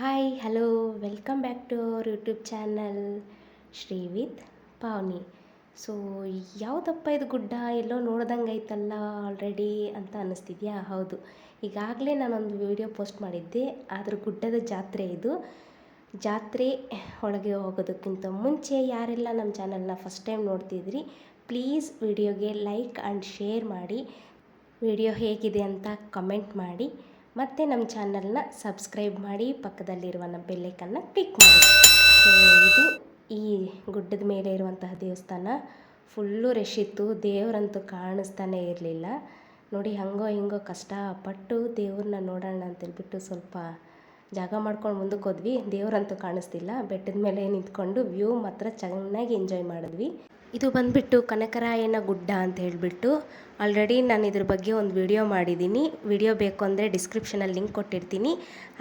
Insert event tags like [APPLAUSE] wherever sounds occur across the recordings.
Hi hello welcome back to our YouTube channel Shrivith Pavani so ಯಾವುದಪ್ಪ ಇದು ಗುಡ್ಡ? ಎಲ್ಲೋ ನೋಡ್ದಂಗೆ ಐತಲ್ಲ ಆಲ್ರೆಡಿ ಅಂತ ಅನ್ನಿಸ್ತಿದ್ಯಾ ಹೌದು. ಈಗಾಗಲೇ ನಾನೊಂದು ವಿಡಿಯೋ ಪೋಸ್ಟ್ ಮಾಡಿದ್ದೆ. ಆದ್ರ ಗುಡ್ಡದ ಜಾತ್ರೆ ಇದು. ಜಾತ್ರೆ ಒಳಗೆ ಹೋಗೋದಕ್ಕಿಂತ ಮುಂಚೆ ಯಾರೆಲ್ಲ ನಮ್ಮ ಚಾನಲ್ನ ಫಸ್ಟ್ ಟೈಮ್ ನೋಡ್ತಿದ್ರಿ ಪ್ಲೀಸ್ ವಿಡಿಯೋಗೆ ಲೈಕ್ ಆ್ಯಂಡ್ ಶೇರ್ ಮಾಡಿ. ವಿಡಿಯೋ ಹೇಗಿದೆ ಅಂತ ಕಮೆಂಟ್ ಮಾಡಿ. ಮತ್ತು ನಮ್ಮ ಚಾನಲ್ನ ಸಬ್ಸ್ಕ್ರೈಬ್ ಮಾಡಿ ಪಕ್ಕದಲ್ಲಿರುವ ನಮ್ಮ ಬೆಲ್ಲೈಕನ್ನು ಕ್ಲಿಕ್ ಮಾಡಿ. ಸೊ ಇದು ಈ ಗುಡ್ಡದ ಮೇಲೆ ಇರುವಂತಹ ದೇವಸ್ಥಾನ. ಫುಲ್ಲು ರಶ್ ಇತ್ತು ದೇವರಂತೂ ಕಾಣಿಸ್ತಾನೆ ಇರಲಿಲ್ಲ. ನೋಡಿ, ಹಂಗೋ ಹಿಂಗೋ ಕಷ್ಟಪಟ್ಟು ದೇವ್ರನ್ನ ನೋಡೋಣ ಅಂತೇಳ್ಬಿಟ್ಟು ಸ್ವಲ್ಪ ಜಾಗ ಮಾಡ್ಕೊಂಡು ಮುಂದಕ್ಕೆ ಹೋದ್ವಿ. ದೇವರಂತೂ ಕಾಣಿಸ್ತಿಲ್ಲ. ಬೆಟ್ಟದ ಮೇಲೆ ನಿಂತ್ಕೊಂಡು ವ್ಯೂ ಮಾತ್ರ ಚೆನ್ನಾಗಿ ಎಂಜಾಯ್ ಮಾಡಿದ್ವಿ. ಇದು ಬಂದುಬಿಟ್ಟು ಕನಕರಾಯನ ಗುಡ್ಡ ಅಂತ ಹೇಳಿಬಿಟ್ಟು ಆಲ್ರೆಡಿ ನಾನು ಇದ್ರ ಬಗ್ಗೆ ಒಂದು ವಿಡಿಯೋ ಮಾಡಿದ್ದೀನಿ. ವಿಡಿಯೋ ಬೇಕು ಅಂದರೆ ಡಿಸ್ಕ್ರಿಪ್ಷನಲ್ಲಿ ಲಿಂಕ್ ಕೊಟ್ಟಿರ್ತೀನಿ.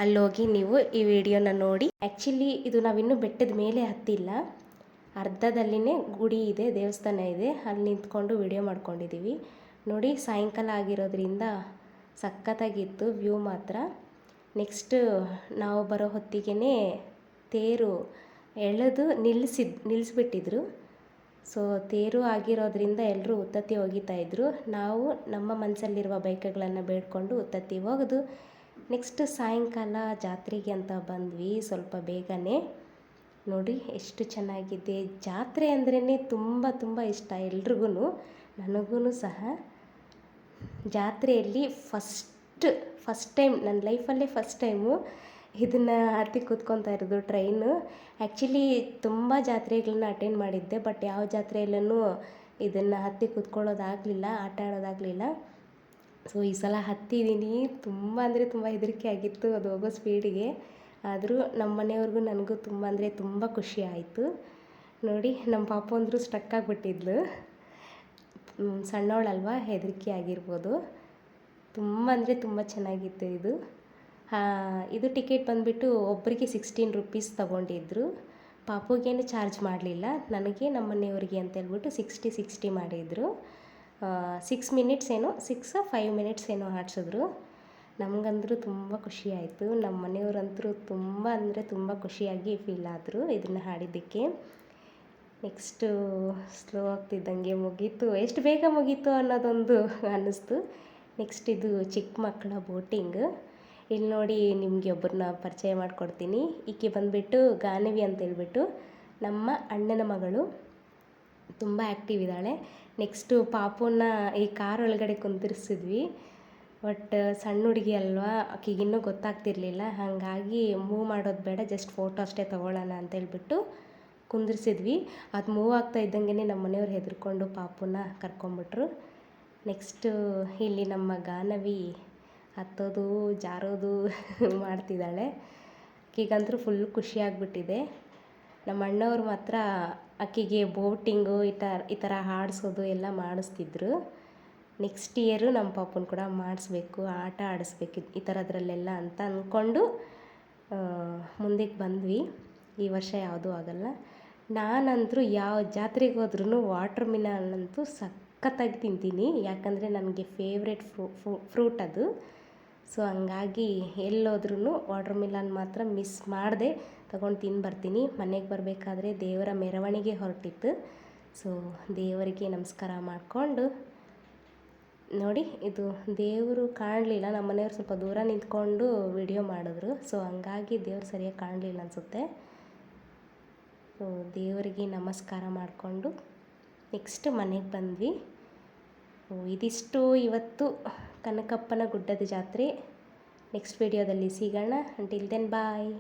ಅಲ್ಲೋಗಿ ನೀವು ಈ ವಿಡಿಯೋನ ನೋಡಿ. ಆ್ಯಕ್ಚುಲಿ ಇದು ನಾವಿನ್ನೂ ಬೆಟ್ಟದ ಮೇಲೆ ಹತ್ತಿಲ್ಲ. ಅರ್ಧದಲ್ಲಿನೇ ಗುಡಿ ಇದೆ, ದೇವಸ್ಥಾನ ಇದೆ. ಅಲ್ಲಿ ನಿಂತ್ಕೊಂಡು ವಿಡಿಯೋ ಮಾಡ್ಕೊಂಡಿದ್ದೀವಿ ನೋಡಿ ಸಾಯಂಕಾಲ ಆಗಿರೋದ್ರಿಂದ ಸಖತ್ತಾಗಿತ್ತು ವ್ಯೂ ಮಾತ್ರ. ನೆಕ್ಸ್ಟ್ ನಾವು ಬರೋ ಹೊತ್ತಿಗೆ ತೇರು ಎಳೆದು ನಿಲ್ಲಿಸಿದ್ ನಿಲ್ಲಿಸ್ಬಿಟ್ಟಿದ್ರು ಸೊ ತೇರು ಆಗಿರೋದ್ರಿಂದ ಎಲ್ಲರೂ ಉತ್ತತ್ತಿ ಇದ್ದರು ನಾವು ನಮ್ಮ ಮನಸ್ಸಲ್ಲಿರುವ ಬೈಕ್ಗಳನ್ನು ಬೇಡಿಕೊಂಡು ಉತ್ತತ್ತಿ ಒಗೆದು ನೆಕ್ಸ್ಟ್ ಸಾಯಂಕಾಲ ಜಾತ್ರೆಗೆ ಅಂತ ಬಂದ್ವಿ ಸ್ವಲ್ಪ ಬೇಗನೆ. ನೋಡಿ, ಎಷ್ಟು ಚೆನ್ನಾಗಿದೆ. ಜಾತ್ರೆ ಅಂದ್ರೇ ತುಂಬ ತುಂಬ ಇಷ್ಟ ಎಲ್ರಿಗೂ ನನಗೂ ಸಹ. ಜಾತ್ರೆಯಲ್ಲಿ ಫಸ್ಟ್ ಫಸ್ಟ್ ಟೈಮ್ ನನ್ನ ಲೈಫಲ್ಲೇ ಫಸ್ಟ್ ಟೈಮು ಇದನ್ನು ಹತ್ತಿ ಕೂತ್ಕೊತಾ ಇರೋದು ಟ್ರೈನು ಆ್ಯಕ್ಚುಲಿ ತುಂಬ ಜಾತ್ರೆಗಳನ್ನ ಅಟೆಂಡ್ ಮಾಡಿದ್ದೆ ಬಟ್ ಯಾವ ಜಾತ್ರೆಯಲ್ಲೂ ಇದನ್ನು ಹತ್ತಿ ಕೂತ್ಕೊಳ್ಳೋದಾಗಲಿಲ್ಲ, ಆಟ ಆಡೋದಾಗಲಿಲ್ಲ. ಸೊ ಈ ಸಲ ಹತ್ತಿದ್ದೀನಿ ತುಂಬ ಅಂದರೆ ತುಂಬ ಹೆದರಿಕೆ ಆಗಿತ್ತು ಅದು ಹೋಗೋ ಸ್ಪೀಡಿಗೆ ಆದರೂ ನಮ್ಮ ಮನೆಯವ್ರಿಗೂ ನನಗೂ ತುಂಬ ಅಂದರೆ ತುಂಬ ಖುಷಿ ಆಯಿತು. ನೋಡಿ ನಮ್ಮ ಪಾಪ ಅಂದರೂ ಸ್ಟಕ್ ಆಗಿಬಿಟ್ಟಿದ್ಲು. ಸಣ್ಣವಳಲ್ವಾ, ಹೆದರಿಕೆ ಆಗಿರ್ಬೋದು. ತುಂಬ ಅಂದರೆ ತುಂಬ ಚೆನ್ನಾಗಿತ್ತು ಇದು. ಇದು ಟಿಕೆಟ್ ಬಂದುಬಿಟ್ಟು ಒಬ್ಬರಿಗೆ ಸಿಕ್ಸ್ಟೀನ್ ರುಪೀಸ್ ತೊಗೊಂಡಿದ್ರು. ಪಾಪುಗೇನು ಚಾರ್ಜ್ ಮಾಡಲಿಲ್ಲ. ನನಗೆ ನಮ್ಮ ಮನೆಯವ್ರಿಗೆ ಅಂತ ಹೇಳ್ಬಿಟ್ಟು ಸಿಕ್ಸ್ಟಿ ಸಿಕ್ಸ್ಟಿ ಮಾಡಿದರು. ಸಿಕ್ಸ್ ಮಿನಿಟ್ಸ್ ಏನೋ ಸಿಕ್ಸ್ ಫೈವ್ ಮಿನಿಟ್ಸ್ ಏನೋ ಆಡ್ಸಿದ್ರು. ನಮಗಂದ್ರೂ ತುಂಬ ಖುಷಿ ಆಯಿತು. ನಮ್ಮ ಮನೆಯವರಂತರೂ ತುಂಬ ಅಂದರೆ ತುಂಬ ಖುಷಿಯಾಗಿ ಫೀಲ್ ಆದರು ಇದನ್ನು ಹಾಡಿದ್ದಕ್ಕೆ. ನೆಕ್ಸ್ಟು ಸ್ಲೋ ಆಗ್ತಿದ್ದಂಗೆ ಮುಗೀತು. ಎಷ್ಟು ಬೇಗ ಮುಗೀತು ಅನ್ನೋದೊಂದು ಅನ್ನಿಸ್ತು ನೆಕ್ಸ್ಟ್ ಇದು ಚಿಕ್ಕ ಮಕ್ಕಳ ಬೋಟಿಂಗ್ ಇಲ್ಲಿ ನೋಡಿ ನಿಮಗೆ ಒಬ್ಬರನ್ನ ಪರಿಚಯ ಮಾಡಿಕೊಡ್ತೀನಿ. ಈಕೆ ಬಂದುಬಿಟ್ಟು ಗಾನವಿ ಅಂತ ಹೇಳ್ಬಿಟ್ಟು ನಮ್ಮ ಅಣ್ಣನ ಮಗಳು. ತುಂಬ ಆ್ಯಕ್ಟಿವ್ ಇದ್ದಾಳೆ. ನೆಕ್ಸ್ಟು ಪಾಪುನ ಈ ಕಾರ್ ಒಳಗಡೆ ಕುಂದಿರ್ಸಿದ್ವಿ. ಬಟ್ ಸಣ್ಣ ಹುಡುಗಿ ಅಲ್ವಾ, ಆಕೆಗೆ ಇನ್ನೂ ಗೊತ್ತಾಗ್ತಿರ್ಲಿಲ್ಲ. ಹಾಗಾಗಿ ಮೂವ್ ಮಾಡೋದು ಬೇಡ ಜಸ್ಟ್ ಫೋಟೋ ಅಷ್ಟೇ ತೊಗೊಳ್ಳೋಣ ಅಂತೇಳ್ಬಿಟ್ಟು ಕುಂದಿರ್ಸಿದ್ವಿ. ಅದು ಮೂವ್ ಆಗ್ತಾ ಇದ್ದಂಗೆ ನಮ್ಮ ಮನೆಯವ್ರು ಹೆದರ್ಕೊಂಡು ಪಾಪುನ ಕರ್ಕೊಂಬಿಟ್ರು ನೆಕ್ಸ್ಟು ಇಲ್ಲಿ ನಮ್ಮ ಗಾನವಿ ಹತ್ತೋದು, ಜಾರೋದು [LAUGHS] ಮಾಡ್ತಿದ್ದಾಳೆ. ಆಕಿಗಂತೂ ಫುಲ್ ಖುಷಿಯಾಗ್ಬಿಟ್ಟಿದೆ ನಮ್ಮ ಅಣ್ಣವ್ರು ಮಾತ್ರ ಆಕೆಗೆ ಬೋಟಿಂಗು ಈ ಥರ ಈ ಥರ ಆಡ್ಸೋದು ಎಲ್ಲ ಮಾಡಿಸ್ತಿದ್ರು. ನೆಕ್ಸ್ಟ್ ಇಯರು ನಮ್ಮ ಪಾಪನ ಕೂಡ ಮಾಡಿಸ್ಬೇಕು, ಆಟ ಆಡಿಸ್ಬೇಕು ಈ ಥರದ್ರಲ್ಲೆಲ್ಲ ಅಂತ ಅಂದ್ಕೊಂಡು ಮುಂದಕ್ಕೆ ಬಂದ್ವಿ. ಈ ವರ್ಷ ಯಾವುದೂ ಆಗಲ್ಲ. ನಾನಂತರೂ ಯಾವ ಜಾತ್ರೆಗೆ ಹೋದ್ರೂ ವಾಟ್ರ್ ಮಿಲನ್ ಅಂತೂ ಸಖತ್ತಾಗಿ ತಿಂತೀನಿ. ಯಾಕಂದರೆ ನನಗೆ ಫೇವ್ರೆಟ್ ಫ್ರೂಟ್ ಅದು. ಸೊ ಹಂಗಾಗಿ ಎಲ್ಲೋದ್ರೂ ವಾಟರ್ ಮಿಲನ್ ಮಾತ್ರ ಮಿಸ್ ಮಾಡದೆ. ತಗೊಂಡು ತಿಂದು ಬರ್ತೀನಿ. ಮನೆಗೆ ಬರಬೇಕಾದ್ರೆ ದೇವರ ಮೆರವಣಿಗೆ ಹೊರಟಿತ್ತು. ಸೊ ದೇವರಿಗೆ ನಮಸ್ಕಾರ ಮಾಡಿಕೊಂಡು ನೋಡಿ, ಇದು ದೇವರು ಕಾಣಲಿಲ್ಲ. ನಮ್ಮ ಮನೆಯವ್ರು ಸ್ವಲ್ಪ ದೂರ ನಿಂತ್ಕೊಂಡು ವಿಡಿಯೋ ಮಾಡಿದ್ರು. ಸೊ ಹಂಗಾಗಿ ದೇವ್ರು ಸರಿಯಾಗಿ ಕಾಣಲಿಲ್ಲ ಅನಿಸುತ್ತೆ. ಸೊ ದೇವರಿಗೆ ನಮಸ್ಕಾರ ಮಾಡಿಕೊಂಡು ನೆಕ್ಸ್ಟ್ ಮನೆಗೆ ಬಂದ್ವಿ. ಇದಿಷ್ಟು ಇವತ್ತು ಕನಕಪ್ಪನ ಗುಡ್ಡದ ಜಾತ್ರೆ. ನೆಕ್ಸ್ಟ್ ವಿಡಿಯೋದಲ್ಲಿ ಸಿಗೋಣ. Until then bye